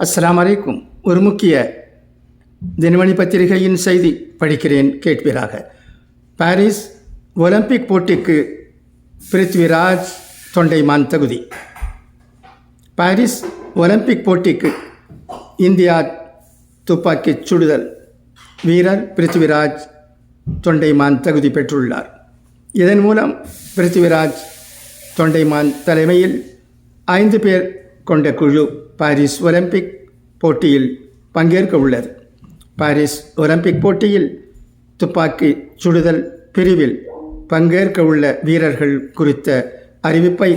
அஸ்லாம் வலைக்கும் ஒரு முக்கிய தினமணி பத்திரிகையின் செய்தி படிக்கிறேன் கேட்பீராக. பாரிஸ் ஒலிம்பிக் போட்டிக்கு பிருத்விராஜ் தொண்டைமான் தகுதி. பாரிஸ் ஒலிம்பிக் போட்டிக்கு இந்தியா துப்பாக்கிச் சுடுதல் வீரர் பிருத்விராஜ் தொண்டைமான் தகுதி பெற்றுள்ளார். இதன் மூலம் பிருத்விராஜ் தொண்டைமான் தலைமையில் ஐந்து பேர் கொண்ட குழு பாரிஸ் ஒலிம்பிக் போட்டியில் பங்கேற்க உள்ளது பாரிஸ் ஒலிம்பிக் போட்டியில் துப்பாக்கி சுடுதல் பிரிவில் பங்கேற்க உள்ள வீரர்கள் குறித்த அறிவிப்பை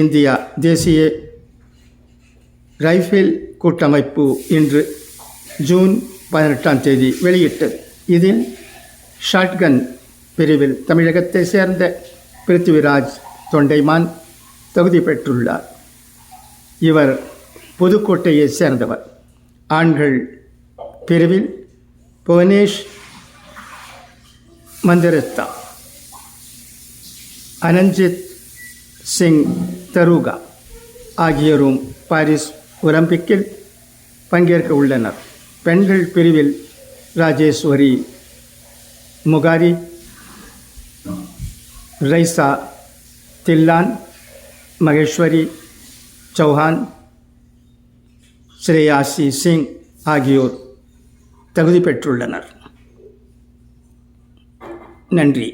இந்தியா தேசிய ரைஃபிள் கூட்டமைப்பு இன்று ஜூன் பதினெட்டாம் தேதி வெளியிட்டது. இதில் ஷாட்கன் பிரிவில் தமிழகத்தை சேர்ந்த பிருத்திவிராஜ் தொண்டைமான் தகுதி பெற்றுள்ளார். இவர் புதுக்கோட்டையைச் சேர்ந்தவர். ஆண்கள் பிரிவில் புவனேஷ் மந்திரத்தா அனஞ்சித் சிங் தருகா ஆகியோரும் பாரிஸ் ஒலிம்பிக்கில் பங்கேற்க உள்ளனர். பெண்கள் பிரிவில் ராஜேஸ்வரி முகாரி ரைசா தில்லான் மகேஸ்வரி சௌஹான் ஸ்ரேயாசி சிங் ஆகியோர் தகுதி பெற்றுள்ளனர் நன்றி